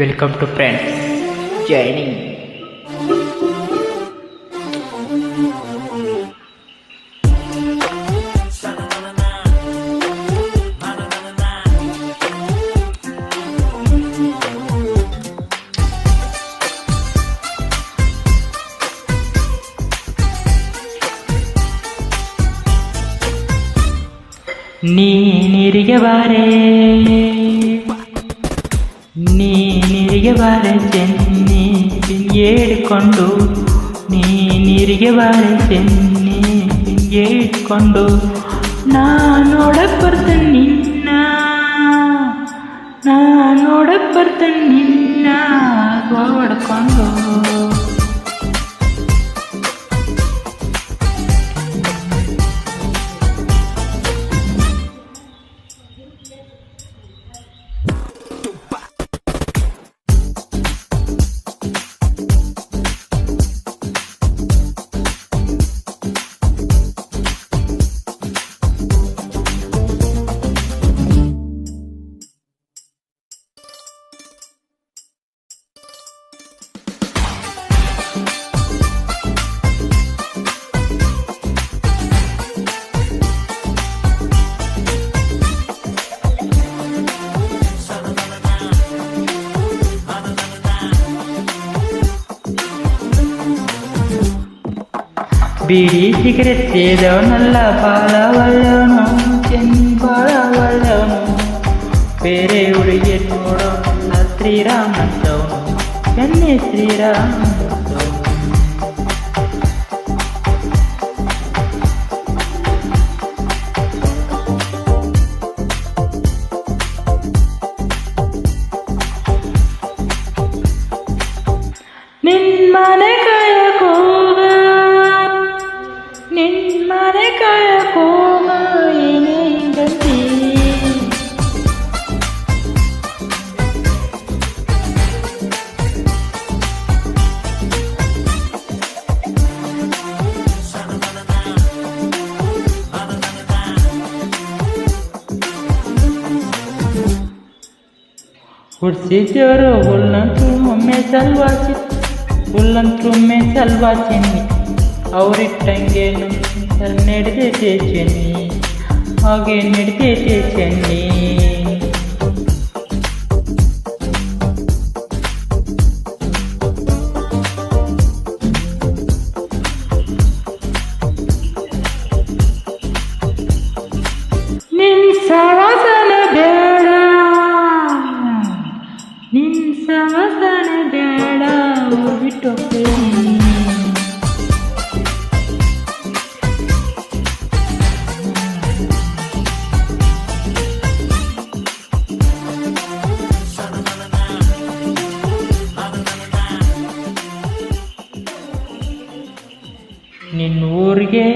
Welcome to friends joining நீ நெறியவாரே ನೀನಿರಿಗೆ ಬಾರೆ ಚೆನ್ನಿ ಹೇಳಿಕೊಂಡು ನೀನಿರಿಗೆ ಬಾರೆ ಚೆನ್ನಿ ಹೇಳಿಕೊಂಡು ನೋಡಕ್ಕೆ ಬರ್ತೇನೆ ನಿನ್ನ ನಾನೋಡಕ್ ಬರ್ತೇನೆ ನಿನ್ನ ಹೊಡ್ಕೊಂಡು బీడి సిగరెట్ ఏదో నల్ల పాల వల్లను చెంపాల వల్లను పేరేవుడు ఎన్నోడో శ్రీరామ్ అంటవు కన్నే శ్రీరామ్ ನಿನ್ಮನೆ ಕಾಯಕ್ ಹೋಗ ಏನೇ ಗತಿ ಹುಡ್ಸಿದ್ದವರು ಹುಲ್ಲಂತೂ ಒಮ್ಮೆ ಸಲ್ವಾಸಿ ಹುಲ್ಲಂತೂ ಒಮ್ಮೆ ಸಲ್ವಾಸಿನಿ ಅವರಿಟ್ಟಂಗೆ ನಡೆದೈತೆ ಚೆನ್ನಿ ಹಾಗೆ ನಡೆದೈತೆ ಚೆನ್ನಿ. ನಿನ್ ಸವಸನ ಬೇಡ. ನಿನ್ ಸವಸನ ಬೇಡ. ನಿನ್ನೂರಿಗೆ